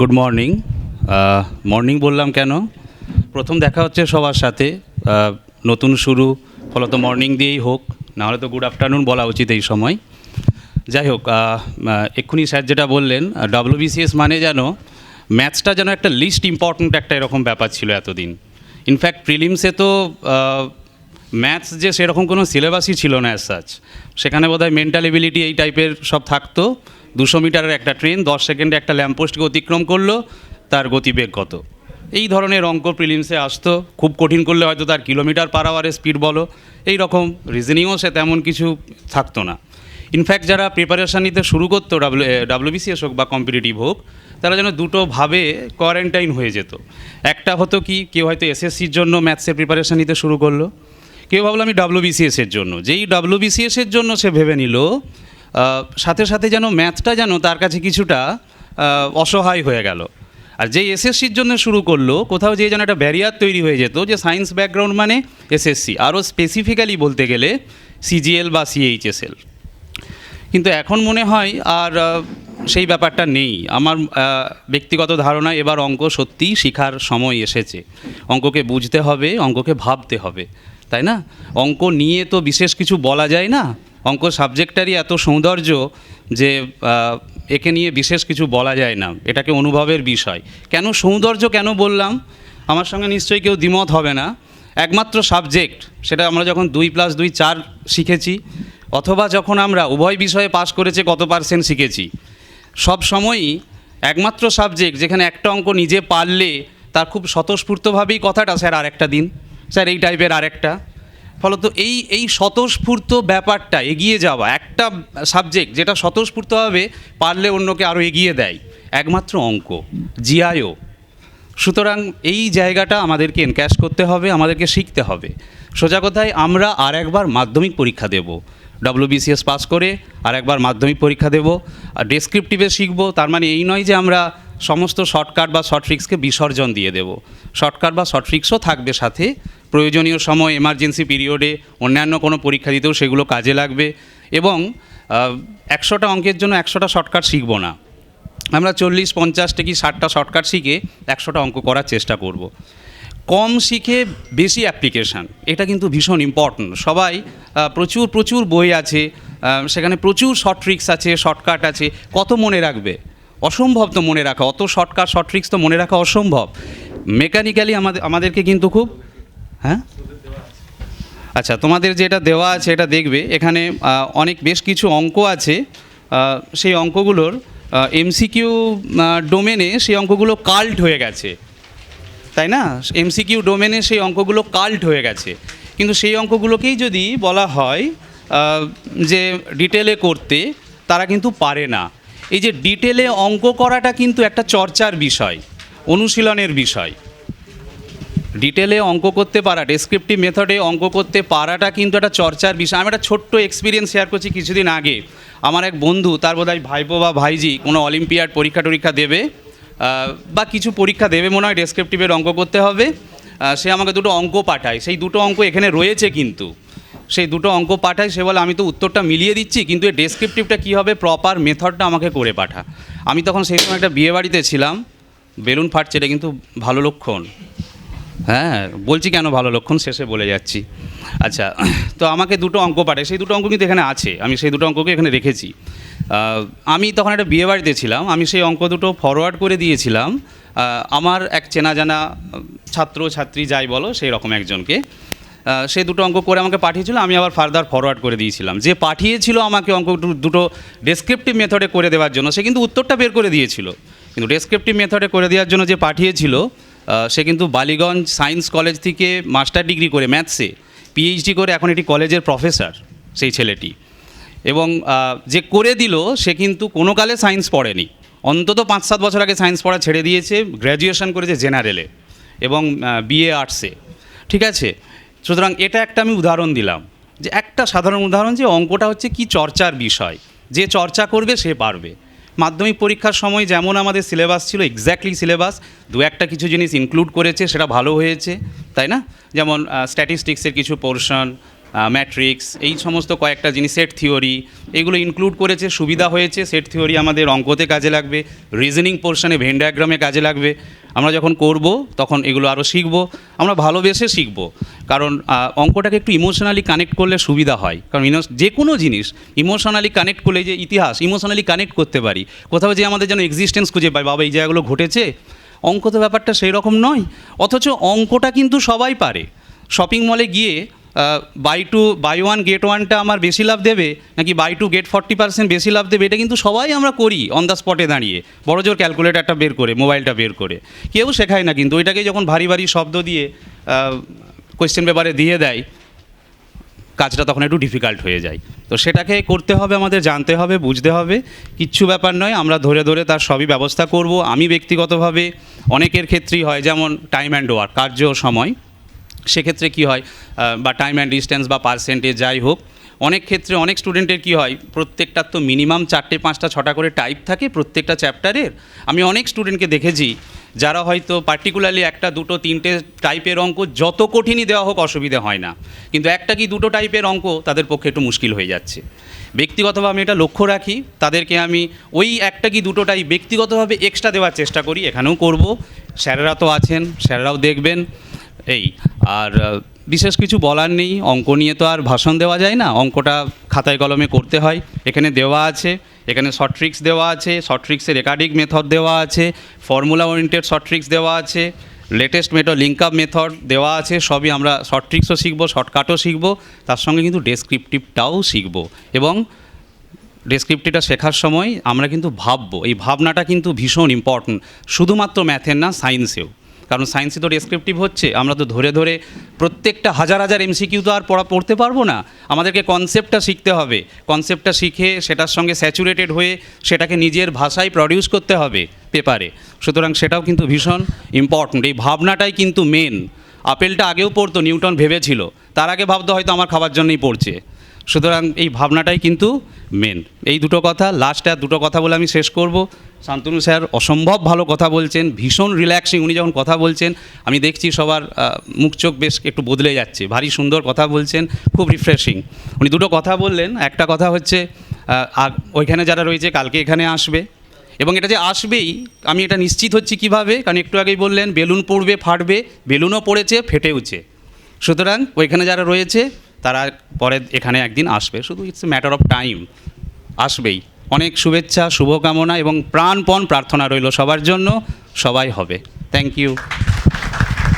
Good morning morning বললাম কেন? প্রথম দেখা হচ্ছে সবার সাথে। নতুন শুরু ফলত মর্নিং দিয়েই হোক, নাহলে তো গুড আফটারনুন বলা উচিত এই সময়। যাই হোক এক্ষুনি স্যার যেটা বললেন ডাব্লিউবিসিএস মানে যেন ম্যাথসটা যেন একটা লিস্ট ইম্পর্ট্যান্ট একটা এরকম ব্যাপার ছিল এতদিন। ইনফ্যাক্ট প্রিলিমসে তো ম্যাথস যে সেরকম কোনো সিলেবাসই ছিল না অ্যাজ সাচ সেখানে বোধহয় মেন্টাল এবিলিটি এই টাইপের সব থাকতো। দুশো মিটারের একটা ট্রেন দশ সেকেন্ডে একটা ল্যাম্পপোস্টকে অতিক্রম করল, তার গতিবেগ কত। এই ধরনের অঙ্ক প্রিলিমসে আসতো। খুব কঠিন করলে হয়তো তার কিলোমিটার পার আওয়ারের স্পিড বলো। এই রকম রিজনিংও সে তেমন কিছু থাকতো না। ইনফ্যাক্ট যারা প্রিপারেশান নিতে শুরু করতো ডাব্লিউ ডাব্লিউবিসিএস হোক বা কম্পিটিটিভ হোক, তারা যেন দুটো ভাবে কোয়ারেন্টাইন হয়ে যেত। একটা হতো কি, কেউ হয়তো এসএসসির জন্য ম্যাথসের প্রিপারেশান নিতে শুরু করল। কেউ ভাবলো আমি ডাব্লিউবিসিএস এর জন্য। যেই ডাব্লিউবিসিএস এর জন্য সে ভেবে নিল সাথে সাথে যেন ম্যাথটা যেন তার কাছে কিছুটা অসহায় হয়ে গেল। আর যেই এসএসসির জন্য শুরু করল, কোথাও যে যেন একটা ব্যারিয়ার তৈরি হয়ে যেত যে সায়েন্স ব্যাকগ্রাউন্ড মানে এসএসসি আরও স্পেসিফিক্যালি বলতে গেলে সিজিএল বা সিএইচএসএল কিন্তু এখন মনে হয় আর সেই ব্যাপারটা নেই। আমার ব্যক্তিগত ধারণা এবার অঙ্ক সত্যিই শেখার সময় এসেছে। অঙ্ককে বুঝতে হবে, অঙ্ককে ভাবতে হবে। তাই না? অঙ্ক নিয়ে তো বিশেষ কিছু বলা যায় না। অঙ্ক সাবজেক্টটারই এত সৌন্দর্য যে একে নিয়ে বিশেষ কিছু বলা যায় না। এটাকে অনুভবের বিষয়। কেন সৌন্দর্য কেন বললাম? আমার সঙ্গে নিশ্চয়ই কেউ দ্বিমত হবে না। একমাত্র সাবজেক্ট সেটা আমরা যখন দুই প্লাস দুই চার শিখেছি, অথবা যখন আমরা উভয় বিষয়ে পাশ করেছে কত পার্সেন্ট শিখেছি, সব সময়ই একমাত্র সাবজেক্ট যেখানে একটা অঙ্ক নিজে পারলে তার খুব স্বতঃস্ফূর্তভাবেই কথাটা, স্যার, আরেকটা দিন। স্যার, এই টাইপের আরেকটা। ফলত এই এই স্বতঃস্ফূর্ত ব্যাপারটা এগিয়ে যাওয়া, একটা সাবজেক্ট যেটা স্বতঃস্ফূর্তভাবে পারলে অন্যকে আরও এগিয়ে দেয়। একমাত্র অঙ্ক জিআইও সুতরাং এই জায়গাটা আমাদেরকে এনক্যাশ করতে হবে, আমাদেরকে শিখতে হবে। সোজা কথায় আমরা আর একবার মাধ্যমিক পরীক্ষা দেব। ডব্লিউবিসিএস পাস করে আর একবার মাধ্যমিক পরীক্ষা দেব। আর ডেসক্রিপটিভে শিখব, তার মানে এই নয় যে আমরা সমস্ত শর্টকাট বা শর্ট বিসর্জন দিয়ে দেব। শর্টকাট বা শর্ট ট্রিক্সও থাকবে সাথে। প্রয়োজনীয় সময় এমার্জেন্সি পিরিয়ডে অন্যান্য কোনো পরীক্ষা দিতেও সেগুলো কাজে লাগবে এবং একশোটা অঙ্কের জন্য একশোটা শর্টকাট শিখব না। আমরা চল্লিশ, পঞ্চাশটা কি ষাটটা শর্টকাট শিখে একশোটা অঙ্ক করার চেষ্টা করব। কম শিখে বেশি অ্যাপ্লিকেশান এটা কিন্তু ভীষণ ইম্পর্ট্যান্ট সবাই প্রচুর প্রচুর বই আছে সেখানে প্রচুর শর্ট ট্রিক্স আছে, শর্টকাট আছে, কত মনে রাখবে? অসম্ভব তো মনে রাখা, অত শর্টকাট, শর্ট ট্রিক্স তো মনে রাখা অসম্ভব। মেকানিক্যালি আমাদের, আমাদেরকে কিন্তু খুব হ্যাঁ? আচ্ছা তোমাদের যেটা দেওয়া আছে, এটা দেখবে। এখানে অনেক বেশ কিছু অঙ্ক আছে। সেই অঙ্কগুলোর এমসিকিউ ডোমেনে সেই অঙ্কগুলো কাল্ট হয়ে গেছে। তাই না? এমসিকিউ ডোমেনে সেই অঙ্কগুলো কাল্ট হয়ে গেছে। কিন্তু সেই অঙ্কগুলোকেই যদি বলা হয় যে ডিটেলে করতে, তারা কিন্তু পারে না। এই যে ডিটেলে অঙ্ক করাটা কিন্তু একটা চর্চার বিষয়, অনুশীলনের বিষয়। ডিটেলে অঙ্ক করতে পারা ডেসক্রিপটিভ মেথডে অঙ্ক করতে পারাটা কিন্তু একটা চর্চার বিষয়। আমি একটা ছোট্ট এক্সপিরিয়েন্স শেয়ার করছি কিছুদিন আগে। আমার এক বন্ধু, তার বোধহয় ভাইপো বা ভাইজি কোনো অলিম্পিয়াড পরীক্ষা টরীক্ষা দেবে বা কিছু পরীক্ষা দেবে, মনে হয় ডেসক্রিপটিভের অঙ্ক করতে হবে। সে আমাকে দুটো অঙ্ক পাঠায়। সেই দুটো অঙ্ক এখানে রয়েছে কিন্তু। সেই দুটো অঙ্ক পাঠায়, সে বলে, আমি তো উত্তরটা মিলিয়ে দিচ্ছি, কিন্তু এই ডেসক্রিপটিভটা কী হবে প্রপার মেথডটা আমাকে করে পাঠা। আমি তখন সেই সময় একটা বিয়েবাড়িতে ছিলাম, বেলুন ফাটছে এটা কিন্তু ভালো লক্ষণ। হ্যাঁ বলছি কেন ভালো লক্ষণ, শেষে বলে যাচ্ছি। আচ্ছা তো আমাকে দুটো অঙ্ক পাঠায়, সেই দুটো অঙ্ক কিন্তু এখানে আছে, আমি সেই দুটো অঙ্ককে এখানে রেখেছি। আমি তখন একটা বিয়েবাড়িতে ছিলাম, আমি সেই অঙ্ক দুটো ফরওয়ার্ড করে দিয়েছিলাম। আমার এক চেনা জানা ছাত্র, ছাত্রী, যাই বলো, সেই রকম একজনকে। সে দুটো অঙ্ক করে আমাকে পাঠিয়েছিল, আমি আবার ফার্দার ফরওয়ার্ড করে দিয়েছিলাম। যে পাঠিয়েছিল আমাকে অঙ্ক দুটো ডেসক্রিপটিভ মেথডে করে দেওয়ার জন্য, সে কিন্তু উত্তরটা বের করে দিয়েছিল। কিন্তু ডেসক্রিপটিভ মেথডে করে দেওয়ার জন্য যে পাঠিয়েছিল সে কিন্তু বালিগঞ্জ সায়েন্স কলেজ থেকে মাস্টার ডিগ্রি করে ম্যাথসে পিএইচডি করে এখন এটি কলেজের প্রফেসর সেই ছেলেটি। এবং যে করে দিল, সে কিন্তু কোনো কালে সায়েন্স পড়েনি। অন্তত পাঁচ সাত বছর আগে সায়েন্স পড়া ছেড়ে দিয়েছে গ্র্যাজুয়েশন করেছে জেনারেলে এবং বিএ আর্টসে ঠিক আছে? সুতরাং এটা একটা আমি উদাহরণ দিলাম, যে একটা সাধারণ উদাহরণ যে অঙ্কটা হচ্ছে কি চর্চার বিষয়, যে চর্চা করবে সে পারবে। মাধ্যমিক পরীক্ষার সময় যেমন আমাদের সিলেবাস ছিল এক্স্যাক্টলি সিলেবাস, দু একটা কিছু জিনিস ইনক্লুড করেছে, সেটা ভালো হয়েছে, তাই না? যেমন স্ট্যাটিস্টিক্সের কিছু পোর্শন ম্যাট্রিক্স এই সমস্ত কয়েকটা জিনিস সেট থিওরি এগুলো ইনক্লুড করেছে, সুবিধা হয়েছে সেট থিওরি আমাদের অঙ্কতে কাজে লাগবে রিজনিং পোর্শনে ভেন ডায়াগ্রামে কাজে লাগবে। আমরা যখন করব, তখন এগুলো আরও শিখব। আমরা ভালোবেসে শিখব, কারণ অঙ্কটাকে একটু ইমোশনালি কানেক্ট করলে সুবিধা হয়। কারণ যে কোনো জিনিস ইমোশনালি কানেক্ট করলে যে ইতিহাস ইমোশনালি কানেক্ট করতে পারি। কোথাও যে আমাদের যেন এক্সিস্টেন্স খুঁজে পাই, বাবা, এই জায়গাগুলো ঘটেছে? অঙ্ক তো ব্যাপারটা সেই রকম নয়, অথচ অঙ্কটা কিন্তু সবাই পারে। শপিং মলে গিয়ে buy two buy one get ওয়ানটা আমার বেশি লাভ দেবে? নাকি buy two get forty percent বেশি লাভ দেবে? এটা কিন্তু সবাই আমরা করি অন দ্য স্পটে দাঁড়িয়ে। বড় জোর ক্যালকুলেটারটা বের করে মোবাইলটা বের করে। কেউ শেখায় না কিন্তু, ওইটাকে যখন ভারী ভারী শব্দ দিয়ে কোয়েশ্চেন পেপারে দিয়ে দেয়, কাজটা তখন একটু ডিফিকাল্ট হয়ে যায়। তো সেটাকে করতে হবে, আমাদের জানতে হবে, বুঝতে হবে। কিচ্ছু ব্যাপার নয়, আমরা ধরে ধরে তার সবই ব্যবস্থা করব। আমি ব্যক্তিগতভাবে অনেকের ক্ষেত্রেই হয়, যেমন টাইম অ্যান্ড ওয়ার্ক কার্য সময়। সেক্ষেত্রে কি হয় বা টাইম অ্যান্ড ডিস্টেন্স বা পার্সেন্টেজ যাই হোক, অনেক ক্ষেত্রে অনেক স্টুডেন্টের কি হয়, প্রত্যেকটার তো মিনিমাম চারটে, পাঁচটা, ছটা করে টাইপ থাকে প্রত্যেকটা চ্যাপ্টারের আমি অনেক স্টুডেন্টকে দেখেছি, যারা হয়তো পার্টিকুলারলি একটা, দুটো, তিনটে টাইপের অঙ্ক যত কঠিনই দেওয়া হোক অসুবিধে হয় না। কিন্তু একটা কি দুটো টাইপের অঙ্ক তাদের পক্ষে একটু মুশকিল হয়ে যাচ্ছে। ব্যক্তিগতভাবে আমি এটা লক্ষ্য রাখি, তাদেরকে আমি ওই একটা কি দুটোটাই ব্যক্তিগতভাবে এক্সট্রা দেওয়ার চেষ্টা করি, এখানেও করব। স্যারেরা তো আছেন, স্যারেরাও দেখবেন। এই, আর বিশেষ কিছু বলার নেই, অঙ্ক নিয়ে তো আর ভাষণ দেওয়া যায় না, অঙ্কটা খাতায় কলমে করতে হয়, এখানে দেওয়া আছে, এখানে শর্ট ট্রিক্স দেওয়া আছে শর্ট ট্রিক্সের একাডিক মেথড দেওয়া আছে ফর্মুলা ওরিয়েন্টেড শর্ট ট্রিক্স দেওয়া আছে latest method link up method দেওয়া আছে, সবই আমরা শর্ট ট্রিক্সও শিখব শর্টকাটও শিখব, তার সঙ্গে কিন্তু ডেসক্রিপটিভটাও শিখব, এবং ডেসক্রিপটিভটা শেখার সময় আমরা কিন্তু ভাববো, এই ভাবনাটা কিন্তু ভীষণ ইম্পর্ট্যান্ট শুধুমাত্র ম্যাথের না সায়েন্সেও কারণ সায়েন্সে তো ডেসক্রিপটিভ হচ্ছে। আমরা তো ধরে ধরে প্রত্যেকটা হাজার হাজার এমসিকিউ তো আর পড়া পড়তে পারব না। আমাদেরকে কনসেপ্টটা শিখতে হবে। কনসেপ্টটা শিখে সেটার সঙ্গে স্যাচুরেটেড হয়ে সেটাকে নিজের ভাষায় প্রডিউস করতে হবে পেপারে। সুতরাং সেটাও কিন্তু ভীষণ ইম্পর্ট্যান্ট এই ভাবনাটাই কিন্তু মেন আপেলটা আগেও পড়তো, নিউটন ভেবেছিল। তার আগে ভাবতো হয়তো আমার খাবার জন্যই পড়ছে। সুতরাং এই ভাবনাটাই কিন্তু মেন এই দুটো কথা লাস্টে আর দুটো কথা বলে আমি শেষ করব। শান্তনু স্যার অসম্ভব ভালো কথা বলছেন, ভীষণ রিল্যাক্সিং উনি যখন কথা বলছেন, আমি দেখছি সবার মুখ চোখ বেশ একটু বদলে যাচ্ছে, ভারী সুন্দর কথা বলছেন, খুব রিফ্রেশিং উনি দুটো কথা বললেন, একটা কথা হচ্ছে ওইখানে যারা রয়েছে কালকে এখানে আসবে, এবং এটা যে আসবেই, আমি এটা নিশ্চিত হচ্ছি কীভাবে, কারণ একটু আগেই বললেন, বেলুন পড়বে, ফাটবে, বেলুনও পড়েছে, ফেটেওছে। সুতরাং ওইখানে যারা রয়েছে তারা পরে এখানে একদিন আসবে। শুধু ইটস ম্যাটার অফ টাইম আসবেই। অনেক শুভেচ্ছা, শুভকামনা এবং প্রাণপণ প্রার্থনা রইল সবার জন্য। সবাই হবে। Thank you